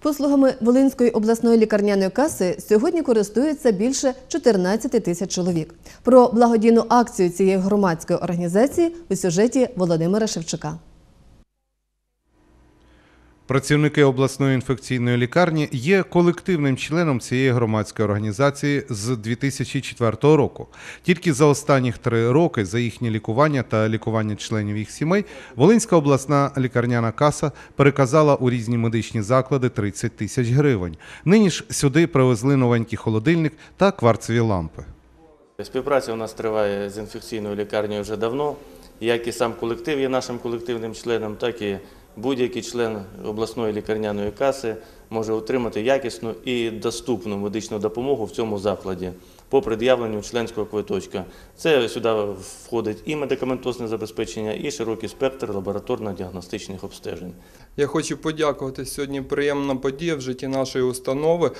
Послугами Волинської обласної лікарняної каси сьогодні користуються більше 14 тисяч чоловік. Про благодійну акцію цієї громадської організації у сюжеті Володимира Шевчука. Працівники обласної інфекційної лікарні є колективним членом цієї громадської організації з 2004 року. Тільки за останніх три роки за їхнє лікування та лікування членів їх сімей Волинська обласна лікарняна каса переказала у різні медичні заклади 30 тисяч гривень. Нині ж сюди привезли новенький холодильник та кварцеві лампи. Співпраця у нас триває з інфекційною лікарнею вже давно. Як і сам колектив є нашим колективним членом, так і будь-який член обласної лікарняної каси може отримати якісну і доступну медичну допомогу в цьому закладі по пред'явленню членського квиточка. Це сюди входить і медикаментозне забезпечення, і широкий спектр лабораторно-діагностичних обстежень. Я хочу подякувати сьогодні. Приємна подія в житті нашої установи,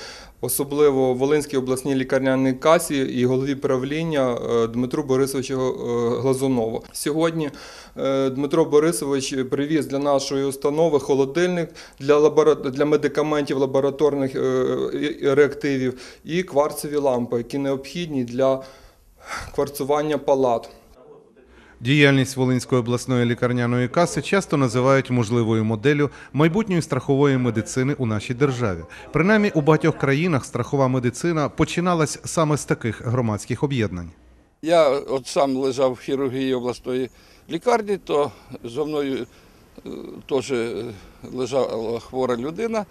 особливо Волинській обласній лікарняній касі і голові правління е, Дмитру Борисовичу е, Глазунову. Сьогодні е, Дмитро Борисович привіз для нашої установи холодильник для, лабора... для медикаментів лабораторних е, реактивів і кварцеві лампи, які необхідні для кварцування палат. Діяльність Волинської обласної лікарняної каси часто називають можливою моделлю майбутньої страхової медицини у нашій державі. Принаймні у багатьох країнах страхова медицина починалась саме з таких громадських об'єднань. Я от сам лежав в хірургії обласної лікарні, то зо мною е, теж е, лежала хвора людина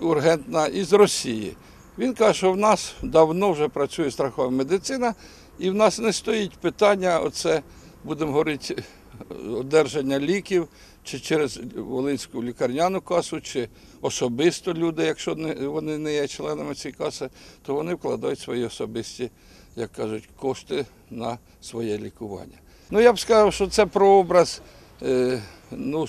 ургентна із Росії. Він каже, що в нас давно вже працює страхова медицина, і в нас не стоїть питання, оце, будемо говорити, одержання ліків чи через Волинську лікарняну касу, чи особисто люди, якщо вони не є членами цієї каси, то вони вкладають свої особисті, як кажуть, кошти на своє лікування. Ну я б сказав, що це прообраз е, ну,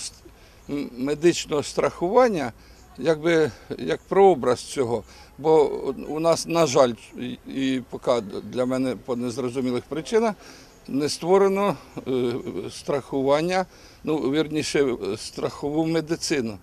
медичного страхування, якби як прообраз цього. Бо у нас, на жаль, і, поки для мене по незрозумілих причинах не створено е, страхування, ну вірніше, страхову медицину.